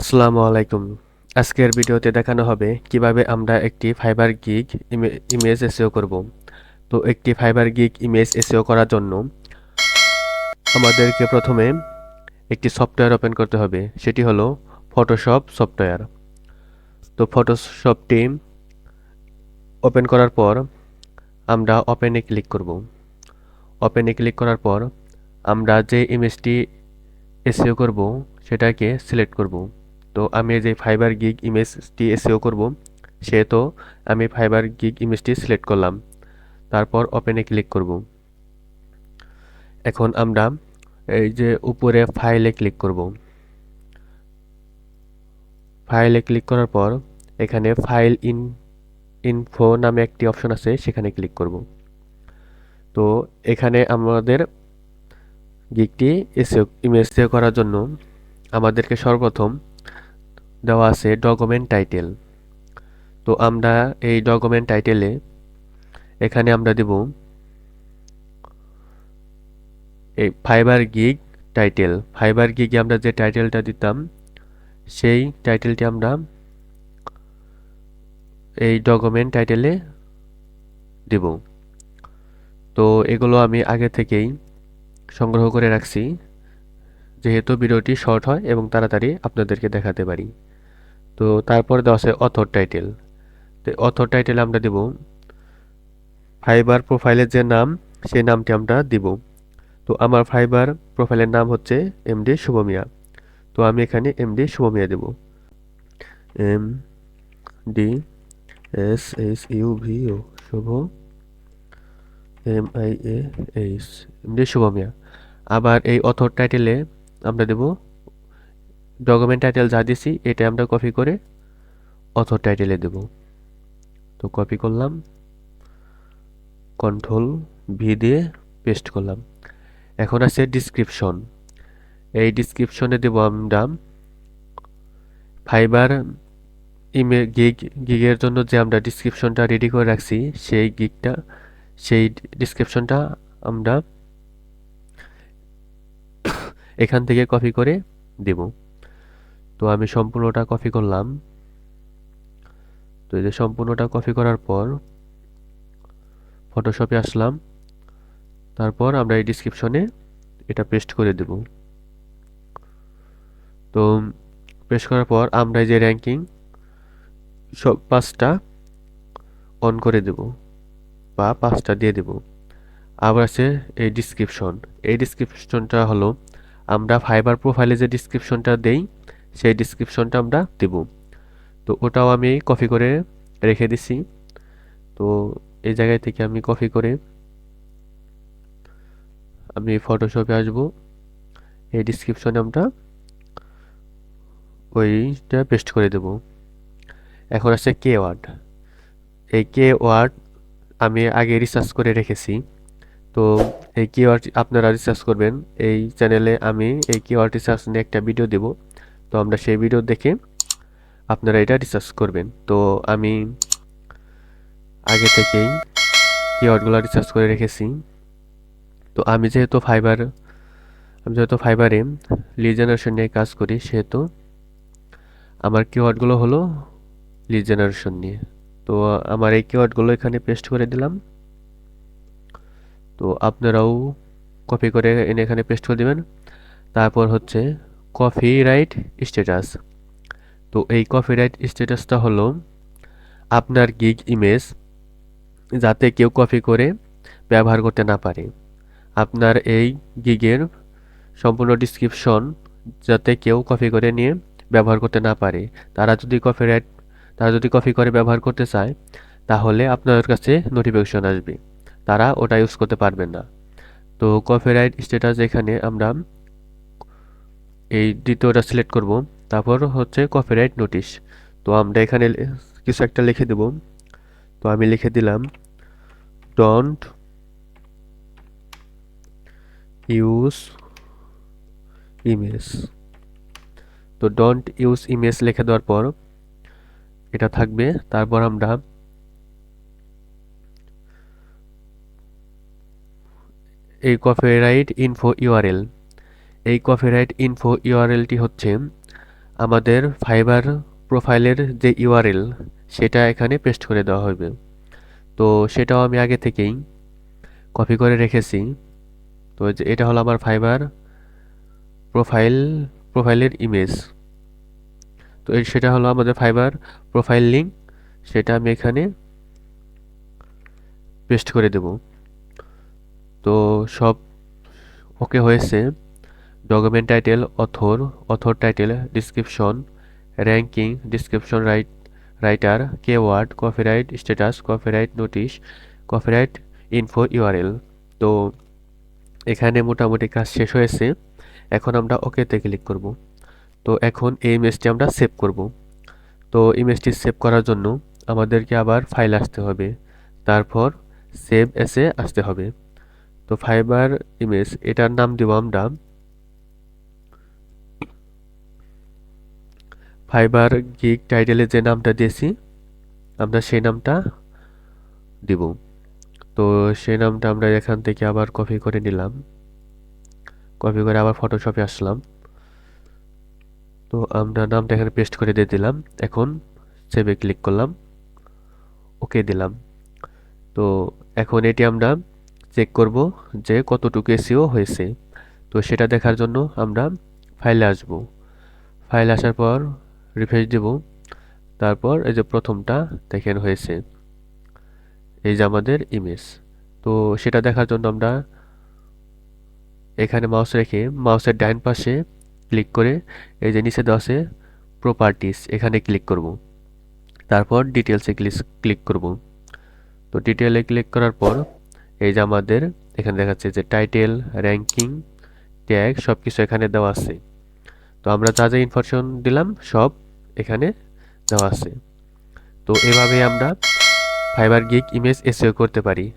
আসসালামু আলাইকুম। আজকের ভিডিওতে দেখানো হবে কীভাবে আমরা একটি ফাইবার গিগ ইমেজ এসিও করব। তো একটি ফাইবার গিগ ইমেজ এসিও করার জন্য আমাদেরকে প্রথমে একটি সফটওয়্যার ওপেন করতে হবে। সেটি হলো ফটোশপ সফটওয়্যার। তো ফটোশপটি ওপেন করার পর আমরা ওপেনে ক্লিক করব। ওপেনে ক্লিক করার পর আমরা যে ইমেজটি এসিও করব, সেটাকে সিলেক্ট করব। তো আমি যে ফাইবার গিগ ইমেজটি এসিও করব সেহেতু আমি ফাইবার গিগ ইমেজটি সিলেক্ট করলাম। তারপর ওপেনে ক্লিক করব। এখন আমরা এই যে উপরে ফাইলে ক্লিক করব। ফাইলে ক্লিক করার পর এখানে ফাইল ইন ইনফো নামে একটি অপশন আছে, সেখানে ক্লিক করব। তো এখানে আমাদের গিগটি এসিও ইমেজ সেভ করার জন্য আমাদেরকে সর্বপ্রথম দেওয়া আছে ডকুমেন্ট টাইটেল তো আমরা এই ডকুমেন্ট টাইটেলে এখানে আমরা দেব এই ফাইবার গিগ টাইটেল ফাইবার গিগে আমরা যে টাইটেলটা দিতাম, সেই টাইটেলটি আমরা এই ডকুমেন্ট টাইটেলে দেব। তো এগুলো আমি আগে থেকেই সংগ্রহ করে রাখছি। যেহেতু ভিডিওটি শর্ট হয় এবং তাড়াতাড়ি আপনাদেরকে দেখাতে পারি। তো তারপরে দেওয়া আছে অথর টাইটেল তো অথর টাইটেল আমরা দেব ফাইবার প্রোফাইলের যে নাম, সেই নামটি আমরা দিব। তো আমার ফাইবার প্রোফাইলের নাম হচ্ছে এমডি শুভমিয়া। তো আমি এখানে MD শুভমিয়া Dev. M D S S U V O Shubho. M I A H MD Shubhmiya. আবার এই অথর টাইটেলে আমরা দেব ডকুমেন্ট টাইটেল যা দিছি এটা আমরা কপি করে অথর টাইটেলে দেব। তো কপি করলাম কন্ট্রোল ভি দিয়ে পেস্ট করলাম। এখন আছে ডিসক্রিপশন এই ডিসক্রিপশনে দেব আমরা ফাইবার ইমে গিগ গিগের জন্য যে আমরা ডিসক্রিপশনটা রেডি করে রাখছি, সেই গিগটা সেই ডিসক্রিপশনটা আমরা এখান থেকে কপি করে দেব। তো আমি সম্পূর্ণটা কপি করলাম। তো এই যে সম্পূর্ণটা কপি করার পর ফটোশপে আসলাম। তারপর আমরা এই ডিসক্রিপশনে এটা পেস্ট করে দেব। তো পেস্ট করার পর আমরা যে র্যাঙ্কিং সব পাঁচটা অন করে দেব বা পাঁচটা দিয়ে দেব। আবার আছে এই ডিসক্রিপশন এই ডিসক্রিপশনটা হলো আমরা ফাইবার প্রোফাইলে যে ডিসক্রিপশনটা দেই সেই ডিসক্রিপশনটা আমরা দেব। তো ওটাও আমি কপি করে রেখে দিছি। তো এই জায়গায় থেকে আমি কপি করে আমি ফটোশপে আসব। এই ডিসক্রিপশনে আমরা ওইটা পেস্ট করে দেব। এখন আছে কে ওয়ার্ড এই কে ওয়ার্ড আমি আগে রিসার্চ করে রেখেছি। তো এই কিওয়ার্ড আপনারা রিসার্চ করবেন। এই চ্যানেলে আমি এই কিওয়ার্ড রিসার্চ নিয়ে একটা ভিডিও দেব। তো আমরা সেই ভিডিও দেখে আপনারা এটা রিসার্চ করবেন। তো আমি আগে থেকেই কিওয়ার্ডগুলো রিসার্চ করে রেখেছি। তো আমি যেহেতু ফাইবার আমি যেহেতু ফাইবারে লিড জেনারেশন নিয়ে কাজ করি, সেহেতু আমার কিওয়ার্ডগুলো হলো লিড জেনারেশন নিয়ে। তো আমার এই কিওয়ার্ডগুলো এখানে পেস্ট করে দিলাম। তো আপনারাও কপি করে এনে এখানে পেস্ট করে দেবেন। তারপর হচ্ছে কপি রাইট স্ট্যাটাস তো এই কপি রাইট স্ট্যাটাসটা হলো আপনার গিগ ইমেজ যাতে কেউ কপি করে ব্যবহার করতে না পারে। আপনার এই গিগের সম্পূর্ণ ডিসক্রিপশন যাতে কেউ কপি করে নিয়ে ব্যবহার করতে না পারে। তারা যদি কপি রাইট তারা যদি কপি করে ব্যবহার করতে চায়, তাহলে আপনার কাছে নোটিফিকেশন আসবে। তারা ওটা ইউজ করতে পারবেন না। তো কপিরাইট স্ট্যাটাস এখানে আমরা এই দ্বিতীয়টা সিলেক্ট করব। তারপর হচ্ছে কপিরাইট নোটিশ তো আমরা এখানে কিছু একটা লিখে দেব। তো আমি লিখে দিলাম ডন্ট ইউজ ইমেজ তো ডন্ট ইউজ ইমেজ লিখে দেওয়ার পর এটা থাকবে। তারপর আমরা এই কপিরাইট ইনফো ইউআরএল এই কপিরাইট ইনফো ইউআরএলটি হচ্ছে আমাদের ফাইবার প্রোফাইলের যে ইউআরএল সেটা এখানে পেস্ট করে দেওয়া হবে তো সেটাও আমি আগে থেকেই কপি করে রেখেছি। তো এটা হলো আমার ফাইবার প্রোফাইল প্রোফাইলের ইমেজ তো সেটা হলো আমাদের ফাইবার প্রোফাইল লিঙ্ক সেটা আমি এখানে পেস্ট করে দেব। তো সব ওকে হয়েছে। Document title author author title description ranking description right writer কে word copyright status copyright notice copyright info URL তো এখানে মোটামুটি কাজ শেষ হয়েছে। এখন আমরা ওকেতে ক্লিক করব। তো এখন এই ইমেজটি আমরা সেভ করব। তো ইমেজটি সেভ করার জন্য আমাদেরকে আবার ফাইল আসতে হবে। তারপর সেভ এসে আসতে হবে। তো ফাইবার ইমেজ এটার নাম দেব আমরা ফাইবার গিগ টাইটেলে যে নামটা দিয়েছি, আমরা সেই নামটা দিব। তো সেই নামটা আমরা এখান থেকে আবার কপি করে নিলাম। কপি করে আবার ফটোশপে আসলাম। তো আমরা নামটা এখানে পেস্ট করে দিয়ে দিলাম। এখন সেভে ক্লিক করলাম। ওকে দিলাম। তো এখন এটি আমরা চেক করব যে কতটুকু এসিও হয়েছে। তো সেটা দেখার জন্য আমরা ফাইলে আসব। ফাইল আসার পর রিফ্রেশ দেব। তারপর এই যে প্রথমটা দেখেন হয়েছে। এই যে আমাদের ইমেজ তো সেটা দেখার জন্য আমরা এখানে মাউস রেখে মাউসের ডাইন পাশে ক্লিক করে এই যে নিচে দেওয়া আছে প্রপার্টিস এখানে ক্লিক করব। তারপর ডিটেলসে ক্লিক করব। তো ডিটেলে ক্লিক করার পর এই যে আমাদের এখানে দেখাচ্ছে যে টাইটেল র্যাঙ্কিং ট্যাগ সব কিছু এখানে দেওয়া আছে। তো আমরা যা যা ইনফরমেশন দিলাম সব এখানে দেওয়া আছে। তো এভাবে আমরা ফাইবার গিক ইমেজ এসেও করতে পারি।